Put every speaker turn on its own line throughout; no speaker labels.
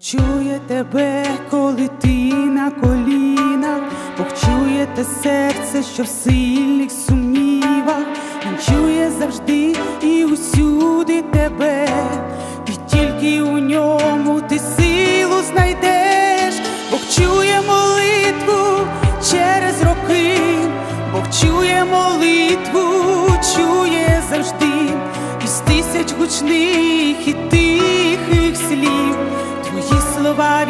чує тебе, коли ти на колінах, Бог чує те серце, що в сильних сумнівах, Він чує завжди і усюди тебе,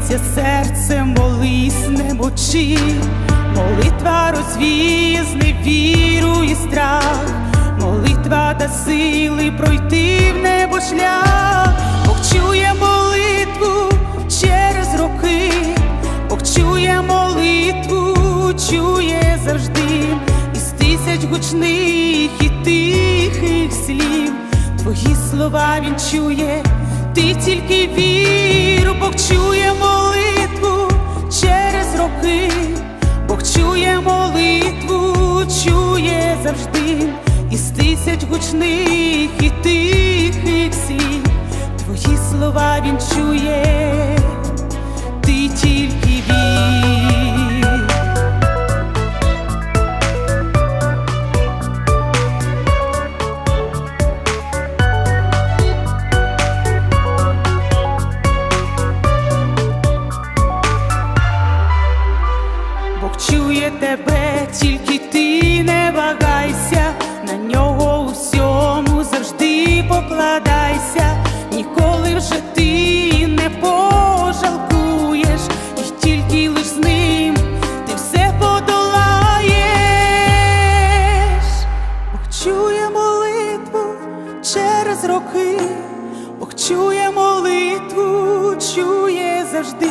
б'ється серце, молись, не мовчи, молитва розвіє зневіру і страх, молитва да сили пройти в небо шлях, Бог чує молитву через роки, Бог чує молитву, чує завжди, із тисяч гучних і тихих слів. Твої слова він чує, ти тільки вір, Бог чує молитву через роки, Бог чує молитву, чує завжди, із тисяч гучних і тихих слів. Твої слова він чує, чує тебе, тільки ти не вагайся, на нього у всьому завжди покладайся, ніколи вже ти не пожалкуєш, і тільки лиш з ним ти все подолаєш. Бог чує молитву через роки, Бог чує молитву, чує завжди,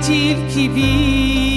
Native qui.